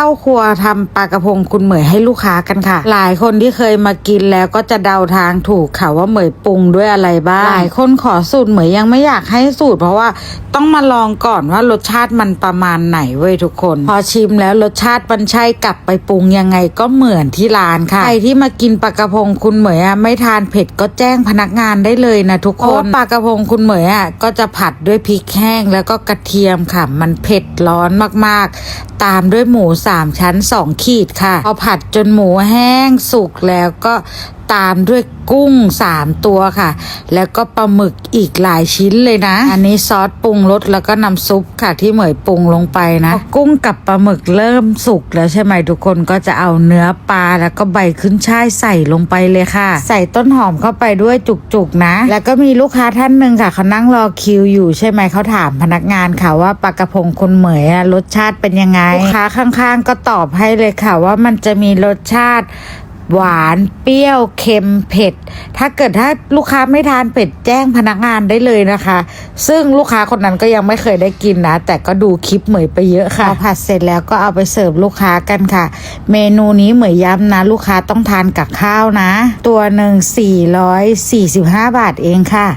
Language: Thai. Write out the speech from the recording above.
เข้าครัวทำปลากระพงคุณเหมยให้ลูกค้ากันค่ะ หลายคนที่เคยมากินแล้วก็จะเดาทางถูกค่ะว่าเหมยปรุงด้วยอะไรบ้างหลายคนขอสูตรเหมยยังไม่อยากให้สูตร เพราะว่าต้องมาลองก่อนว่ารสชาติมันประมาณไหนเว้ยทุกคน พอชิมแล้วรสชาติมันใช่กลับไปปรุงยังไงก็เหมือนที่ร้านค่ะใครที่มากินปลากระพงคุณเหมยอะไม่ทานเผ็ดก็แจ้งพนักงานได้เลยนะทุกคนปลากระพงคุณเหมยอะก็จะผัดด้วยพริกแห้งแล้วก็กระเทียมค่ะ มันเผ็ดร้อนมากๆ ตามด้วยหมูสามชั้นสองขีดค่ะพอผัดจนหมูแห้งสุกแล้วก็ ตามด้วยกุ้งสามตัวค่ะ แล้วก็ปลาหมึกอีกหลายชิ้นเลยนะ อันนี้ซอสปรุงรสแล้วก็น้ำซุปค่ะที่เหมยปรุงลงไปนะ กุ้งกับปลาหมึกเริ่มสุกแล้วใช่ไหมทุกคนก็จะเอาเนื้อปลาแล้วก็ใบขึ้นช่ายใส่ลงไปเลยค่ะ ใส่ต้นหอมเข้าไปด้วยจุกๆนะ แล้วก็มีลูกค้าท่านหนึ่งค่ะเขานั่งรอคิวอยู่ใช่ไหมเขาถามพนักงานค่ะว่าปลากระพงคุณเหมยอะรสชาติเป็นยังไงลูกค้าข้างๆ ก็ตอบให้เลยค่ะว่ามันจะมีรสชาติ หวานเปรี้ยวเค็มเผ็ด ถ้าเกิดถ้าลูกค้าไม่ทานเผ็ดแจ้งพนักงานได้เลยนะคะ ซึ่งลูกค้าคนนั้นก็ยังไม่เคยได้กินนะ แต่ก็ดูคลิปเหมยไปเยอะค่ะพอผัดเสร็จแล้วก็เอาไปเสิร์ฟลูกค้ากันค่ะ เมนูนี้เหมยย้ำนะ ลูกค้าต้องทานกับข้าวนะ ตัวหนึ่ง445 บาทเองค่ะ